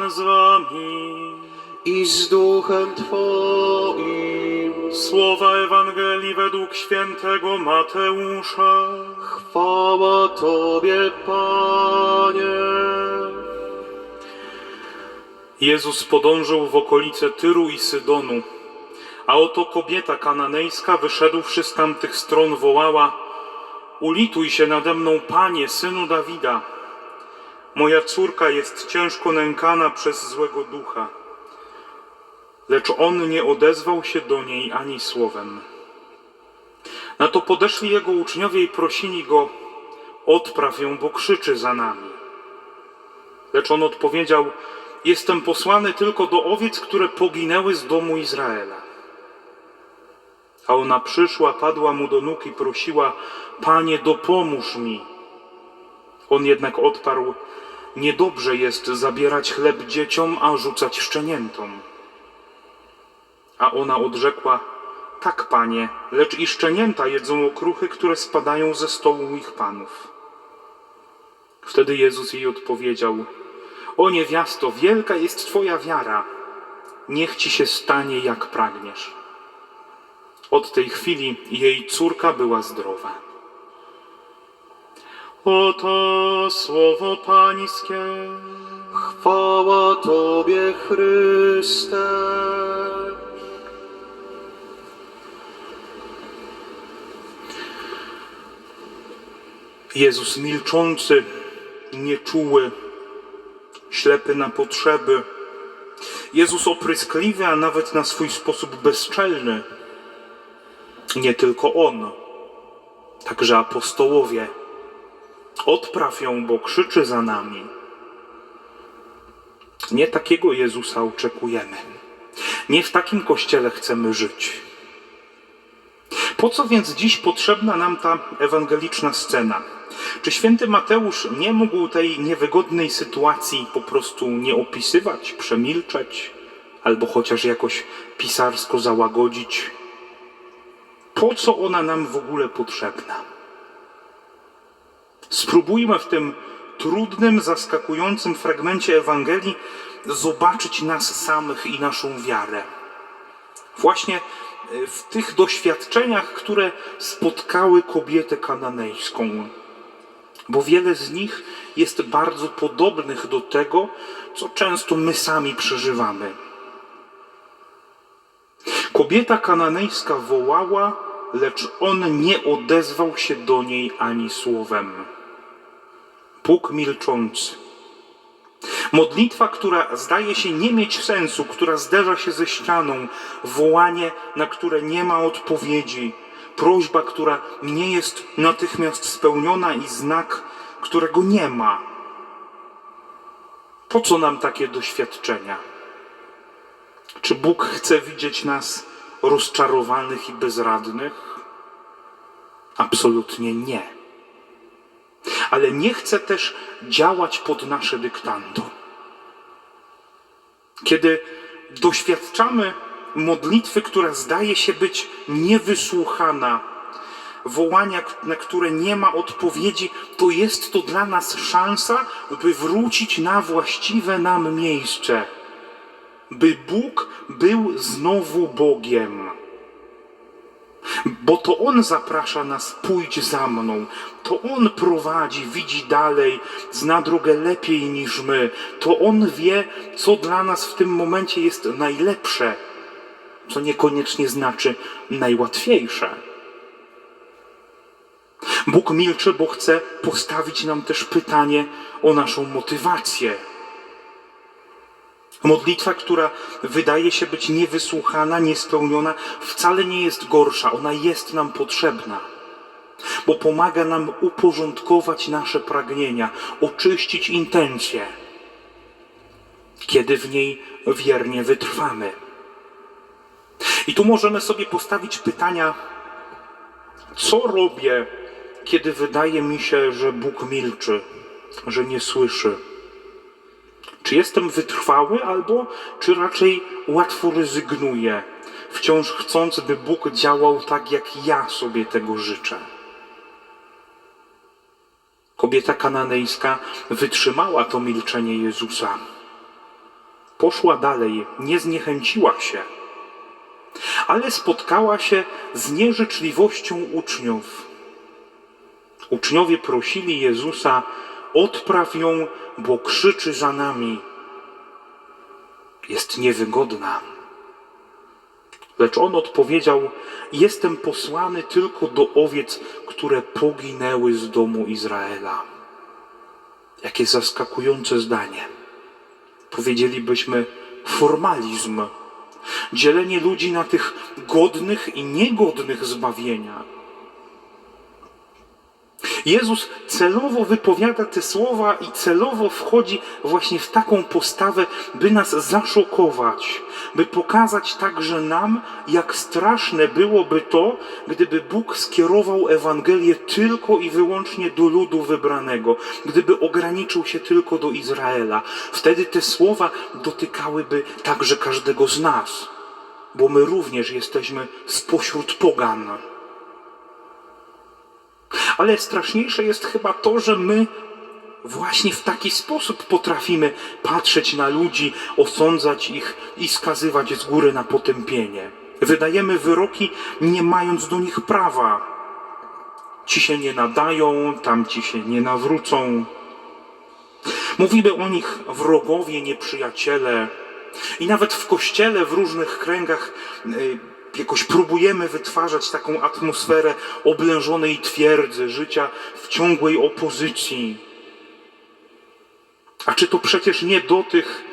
Pan z wami. i z duchem Twoim. Słowa Ewangelii według świętego Mateusza. Chwała Tobie, Panie. Jezus podążył w okolice Tyru i Sydonu, a oto kobieta kananejska wyszedłszy z tamtych stron wołała Ulituj się nade mną, Panie, Synu Dawida. Moja córka jest ciężko nękana przez złego ducha. Lecz on nie odezwał się do niej ani słowem. Na to podeszli jego uczniowie i prosili go, odpraw ją, bo krzyczy za nami. Lecz on odpowiedział, jestem posłany tylko do owiec, które poginęły z domu Izraela. A ona przyszła, padła mu do nóg i prosiła, Panie, dopomóż mi. On jednak odparł, niedobrze jest zabierać chleb dzieciom, a rzucać szczeniętom. A ona odrzekła, tak, panie, lecz i szczenięta jedzą okruchy, które spadają ze stołu ich panów. Wtedy Jezus jej odpowiedział, o niewiasto, wielka jest twoja wiara, niech ci się stanie, jak pragniesz. Od tej chwili jej córka była zdrowa. Oto słowo pańskie. Chwała Tobie, Chryste. Jezus milczący, nieczuły, ślepy na potrzeby. Jezus opryskliwy, a nawet na swój sposób bezczelny. Nie tylko On, także apostołowie. Odpraw ją, bo krzyczy za nami. Nie takiego Jezusa oczekujemy. Nie w takim kościele chcemy żyć. Po co więc dziś potrzebna nam ta ewangeliczna scena? Czy święty Mateusz nie mógł tej niewygodnej sytuacji po prostu nie opisywać, przemilczeć, albo chociaż jakoś pisarsko załagodzić? Po co ona nam w ogóle potrzebna? Spróbujmy w tym trudnym, zaskakującym fragmencie Ewangelii zobaczyć nas samych i naszą wiarę. Właśnie e, w tych doświadczeniach, które spotkały kobietę kananejską. Bo wiele z nich jest bardzo podobnych do tego, co często my sami przeżywamy. Kobieta kananejska wołała, lecz on nie odezwał się do niej ani słowem. Bóg milczący. Modlitwa, która zdaje się nie mieć sensu, która zderza się ze ścianą, wołanie, na które nie ma odpowiedzi, prośba, która nie jest natychmiast spełniona i znak, którego nie ma. Po co nam takie doświadczenia? Czy Bóg chce widzieć nas rozczarowanych i bezradnych? Absolutnie nie. Ale nie chce też działać pod nasze dyktando. Kiedy doświadczamy modlitwy, która zdaje się być niewysłuchana, wołania, na które nie ma odpowiedzi, to jest to dla nas szansa, by wrócić na właściwe nam miejsce, by Bóg był znowu Bogiem. Bo to On zaprasza nas, pójdź za mną. To On prowadzi, widzi dalej, zna drogę lepiej niż my. To On wie, co dla nas w tym momencie jest najlepsze, co niekoniecznie znaczy najłatwiejsze. Bóg milczy, bo chce postawić nam też pytanie o naszą motywację. Modlitwa, która wydaje się być niewysłuchana, niespełniona, wcale nie jest gorsza. Ona jest nam potrzebna, bo pomaga nam uporządkować nasze pragnienia, oczyścić intencje, kiedy w niej wiernie wytrwamy. I tu możemy sobie postawić pytania, co robię, kiedy wydaje mi się, że Bóg milczy, że nie słyszy. Czy jestem wytrwały, albo czy raczej łatwo rezygnuję, wciąż chcąc, by Bóg działał tak, jak ja sobie tego życzę? Kobieta kananejska wytrzymała to milczenie Jezusa. Poszła dalej, nie zniechęciła się, ale spotkała się z nieżyczliwością uczniów. Uczniowie prosili Jezusa, odpraw ją, bo krzyczy za nami. Jest niewygodna. Lecz on odpowiedział: Jestem posłany tylko do owiec, które poginęły z domu Izraela. Jakie zaskakujące zdanie. Powiedzielibyśmy formalizm. Dzielenie ludzi na tych godnych i niegodnych zbawienia. Jezus celowo wypowiada te słowa i celowo wchodzi właśnie w taką postawę, by nas zaszokować, by pokazać także nam, jak straszne byłoby to, gdyby Bóg skierował Ewangelię tylko i wyłącznie do ludu wybranego, gdyby ograniczył się tylko do Izraela. Wtedy te słowa dotykałyby także każdego z nas, bo my również jesteśmy spośród pogan. Ale straszniejsze jest chyba to, że my właśnie w taki sposób potrafimy patrzeć na ludzi, osądzać ich i skazywać z góry na potępienie. Wydajemy wyroki, nie mając do nich prawa. Ci się nie nadają, tamci się nie nawrócą. Mówimy o nich wrogowie, nieprzyjaciele. I nawet w kościele, w różnych kręgach y, jakoś próbujemy wytwarzać taką atmosferę oblężonej twierdzy, życia w ciągłej opozycji. A czy to przecież nie do tych,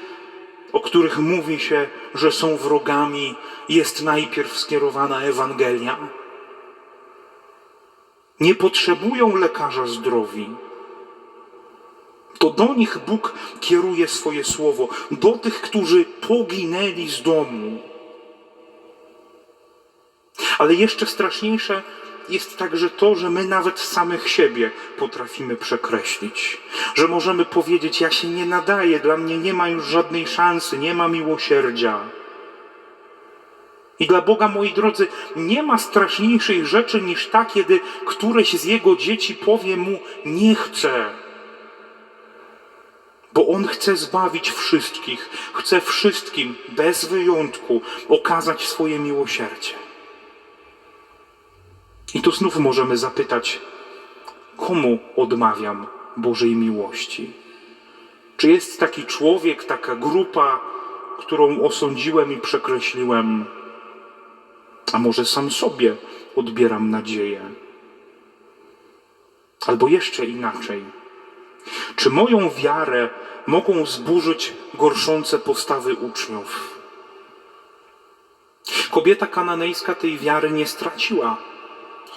o których mówi się, że są wrogami, jest najpierw skierowana Ewangelia? Nie potrzebują lekarza zdrowi. To do nich Bóg kieruje swoje słowo, do tych, którzy poginęli z domu. Ale jeszcze straszniejsze jest także to, że my nawet samych siebie potrafimy przekreślić. Że możemy powiedzieć: Ja się nie nadaję, dla mnie nie ma już żadnej szansy, nie ma miłosierdzia. I dla Boga, moi drodzy, nie ma straszniejszej rzeczy niż ta, kiedy któreś z Jego dzieci powie mu: Nie chcę. Bo On chce zbawić wszystkich, chce wszystkim, bez wyjątku, okazać swoje miłosierdzie. I tu znów możemy zapytać, komu odmawiam Bożej miłości? Czy jest taki człowiek, taka grupa, którą osądziłem i przekreśliłem? A może sam sobie odbieram nadzieję? Albo jeszcze inaczej. Czy moją wiarę mogą zburzyć gorszące postawy uczniów? Kobieta kananejska tej wiary nie straciła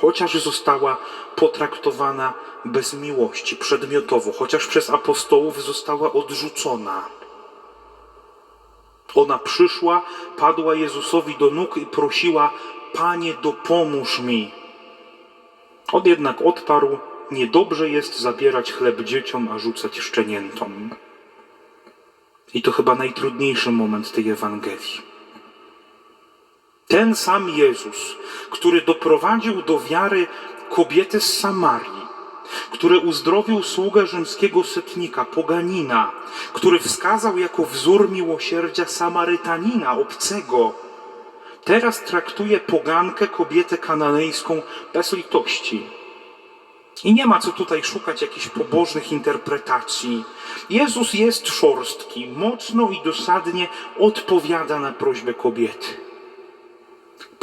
chociaż została potraktowana bez miłości, przedmiotowo, chociaż przez apostołów została odrzucona. Ona przyszła, padła Jezusowi do nóg i prosiła: Panie, dopomóż mi. On jednak odparł: Niedobrze jest zabierać chleb dzieciom, a rzucać szczeniętom. I to chyba najtrudniejszy moment tej Ewangelii. Ten sam Jezus, który doprowadził do wiary kobiety z Samarii, który uzdrowił sługę rzymskiego setnika, poganina, który wskazał jako wzór miłosierdzia Samarytanina, obcego, teraz traktuje pogankę, kobietę kananejską bez litości. I nie ma co tutaj szukać jakichś pobożnych interpretacji. Jezus jest szorstki, mocno i dosadnie odpowiada na prośbę kobiety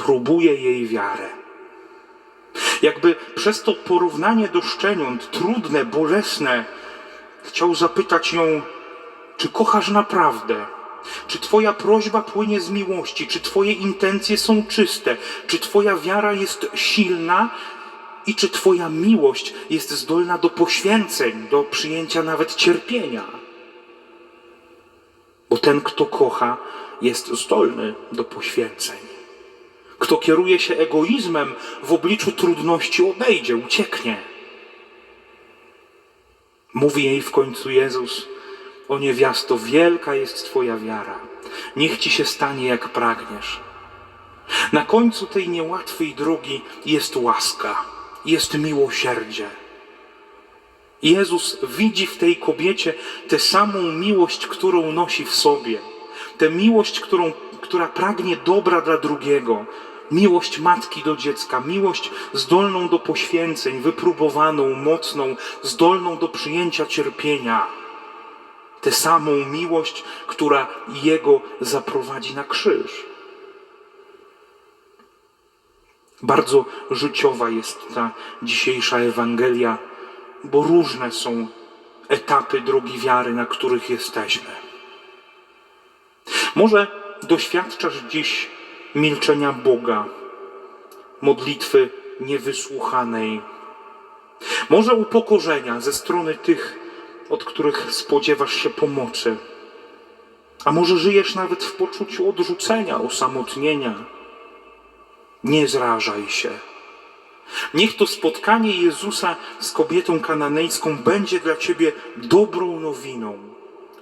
próbuje jej wiarę. Jakby przez to porównanie do szczeniąt, trudne, bolesne, chciał zapytać ją, czy kochasz naprawdę? Czy Twoja prośba płynie z miłości? Czy Twoje intencje są czyste? Czy Twoja wiara jest silna? I czy Twoja miłość jest zdolna do poświęceń, do przyjęcia nawet cierpienia? Bo ten, kto kocha, jest zdolny do poświęceń. Kto kieruje się egoizmem w obliczu trudności, odejdzie, ucieknie. Mówi jej w końcu Jezus: O niewiasto, wielka jest Twoja wiara. Niech ci się stanie, jak pragniesz. Na końcu tej niełatwej drogi jest łaska, jest miłosierdzie. Jezus widzi w tej kobiecie tę samą miłość, którą nosi w sobie Tę miłość, którą, która pragnie dobra dla drugiego. Miłość matki do dziecka, miłość zdolną do poświęceń, wypróbowaną, mocną, zdolną do przyjęcia cierpienia. Tę samą miłość, która jego zaprowadzi na krzyż. Bardzo życiowa jest ta dzisiejsza Ewangelia, bo różne są etapy drogi wiary, na których jesteśmy. Może doświadczasz dziś milczenia Boga, modlitwy niewysłuchanej, może upokorzenia ze strony tych, od których spodziewasz się pomocy, a może żyjesz nawet w poczuciu odrzucenia, osamotnienia. Nie zrażaj się. Niech to spotkanie Jezusa z kobietą kananejską będzie dla ciebie dobrą nowiną,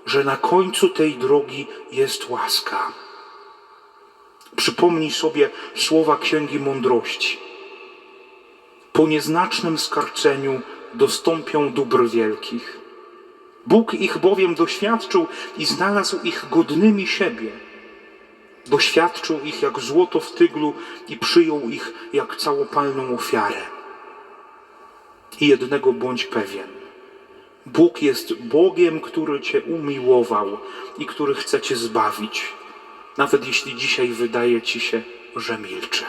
że na końcu tej drogi jest łaska. Przypomnij sobie słowa Księgi Mądrości. Po nieznacznym skarceniu dostąpią dóbr wielkich. Bóg ich bowiem doświadczył i znalazł ich godnymi siebie. Doświadczył ich jak złoto w tyglu i przyjął ich jak całopalną ofiarę. I jednego bądź pewien. Bóg jest Bogiem, który Cię umiłował i który chce Cię zbawić, nawet jeśli dzisiaj wydaje Ci się, że milczy.